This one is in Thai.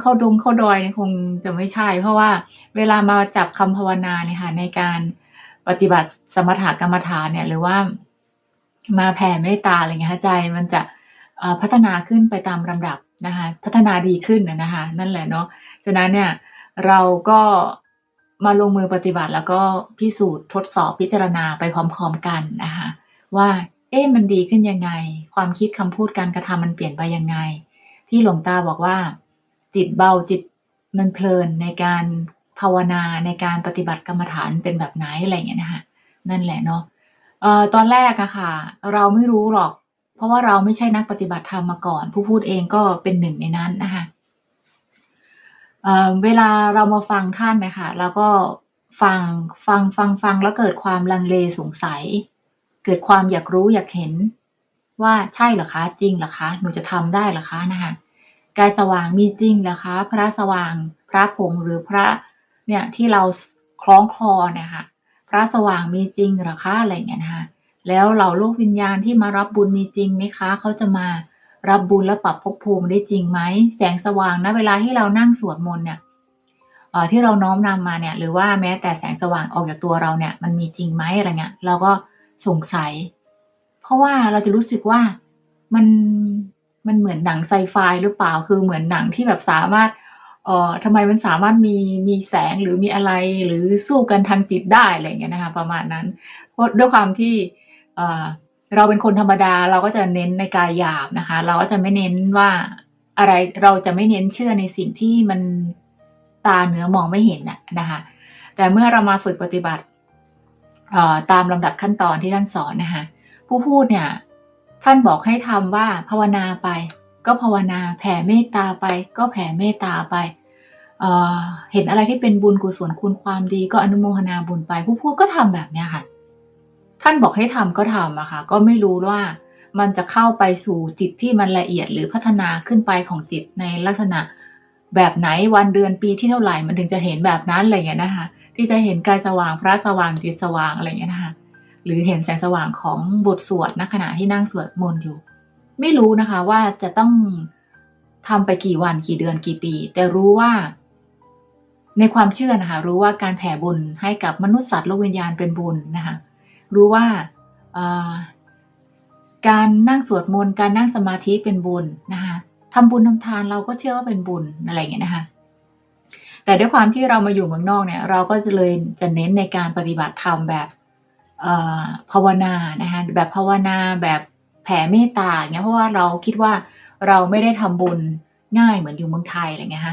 เข้าดงเข้าดอยเนี่ยคงจะไม่ใช่ เพราะว่าเวลามาจับคำภาวนาเนี่ยค่ะในการปฏิบัติสมถกรรมฐานเนี่ย หรือว่ามาแผ่เมตตาอะไรเงี้ยใจมันจะพัฒนาขึ้นไปตามลำดับนะคะพัฒนาดีขึ้นนะนะคะนั่นแหละเนาะฉะนั้นเนี่ยเราก็มาลงมือปฏิบัติแล้วก็พิสูจน์ทดสอบพิจารณาไปพร้อม ๆกันนะคะว่าเอ๊ะมันดีขึ้นยังไง ความคิดคำพูดการกระทำมันเปลี่ยนไปยังไง ที่หลวงตาบอกว่า จิตเบาจิตมันเพลินในการภาวนาในการปฏิบัติกรรมฐานเป็นแบบไหนอะไรอย่างเงี้ยนะคะนั่นแหละเนาะออตอนแรกอะค่ะ เราไม่รู้หรอก เพราะว่าเราไม่ใช่นักปฏิบัติธรรมมาก่อน ผู้พูดเองก็เป็นหนึ่งในนั้นนะคะเเวลาเรามาฟังท่านนะคะเราก็ฟังฟังฟังฟังแล้วเกิดความลังเลสงสัย เกิดความอยากรู้อยากเห็นว่าใช่เหรอคะ จริงเหรอคะ หนูจะทำได้เหรอคะนะคะ กายสว่างมีจริงเหรอคะ พระสว่าง พระผงหรือพระเนี่ยที่เราคล้องคอเนี่ยค่ะ พระสว่างมีจริงเหรอคะอะไรเงี้ยนะคะแล้วเหล่าโลกวิญญาณที่มารับบุญมีจริงไหมคะเขาจะมารับบุญและปรับภพภูมิได้จริงไหมแสงสว่างนะเวลาที่เรานั่งสวดมนต์เนี่ยที่เราน้อมนำมาเนี่ย หรือว่าแม้แต่แสงสว่างออกจากตัวเราเนี่ย มันมีจริงไหมอะไรเงี้ยเราก็สงสัย เพราะว่าเราจะรู้สึกว่ามัน มันเหมือนหนังไซไฟหรือเปล่า คือเหมือนหนังที่แบบสามารถเอ่อทำไมมันสามารถมีมีแสงหรือมีอะไรหรือสู้กันทางจิตได้อะไรอย่างเงี้ยนะคะประมาณนั้น เพราะด้วยความที่เอ่อเราเป็นคนธรรมดาเราก็จะเน้นในกายหยาบนะคะ เราก็จะไม่เน้นว่าอะไรเราจะไม่เน้นเชื่อในสิ่งที่มันตาเนื้อมองไม่เห็นน่ะนะคะ แต่เมื่อเรามาฝึกปฏิบัติเอ่อตามลำดับขั้นตอนที่ท่านสอนนะคะผู้พูดเนี่ย ท่านบอกให้ทำว่าภาวนาไป ก็ภาวนาแผ่เมตตาไป ก็แผ่เมตตาไปเอ่อเห็นอะไรที่เป็นบุญกุศลคุณความดีก็อนุโมทนาบุญไป ผู้พูดก็ทำแบบเนี้ยค่ะ ท่านบอกให้ทำก็ทำอะค่ะ ก็ไม่รู้ว่ามันจะเข้าไปสู่จิตที่มันละเอียดหรือพัฒนาขึ้นไปของจิตในลักษณะแบบไหนวันเดือนปีที่เท่าไหร่มันถึงจะเห็นแบบนั้นอะไรเงี้ยนะคะ ที่จะเห็นกายสว่างพระสว่างจิตสว่างอะไรเงี้ยนะคะ รือเห็นแสงสว่างของบทสวดณขณะที่นั่งสวดมนต์อยู่ ไม่รู้นะคะว่าจะต้องทำไปกี่วันกี่เดือนกี่ปี แต่รู้ว่า ในความเชื่อนะคะ รู้ว่าการแผ่บุญให้กับมนุษย์สัตว์โลกวิญญาณเป็นบุญนะคะ รู้ว่าการนั่งสวดมนต์การนั่งสมาธิเป็นบุญนะคะทำบุญทำทานเราก็เชื่อว่าเป็นบุญอะไรอย่างเงี้ยนะคะแต่ด้วยความที่เรามาอยู่เมืองนอกเนี่ย เราก็จะเลยจะเน้นในการปฏิบัติธรรมแบบ ภาวนานะคะแบบภาวนาแบบแผ่เมตตาเงี้ยเพราะว่าเราคิดว่าเราไม่ได้ทำบุญง่ายเหมือนอยู่เมืองไทยอะไรเงี้ยค่ะ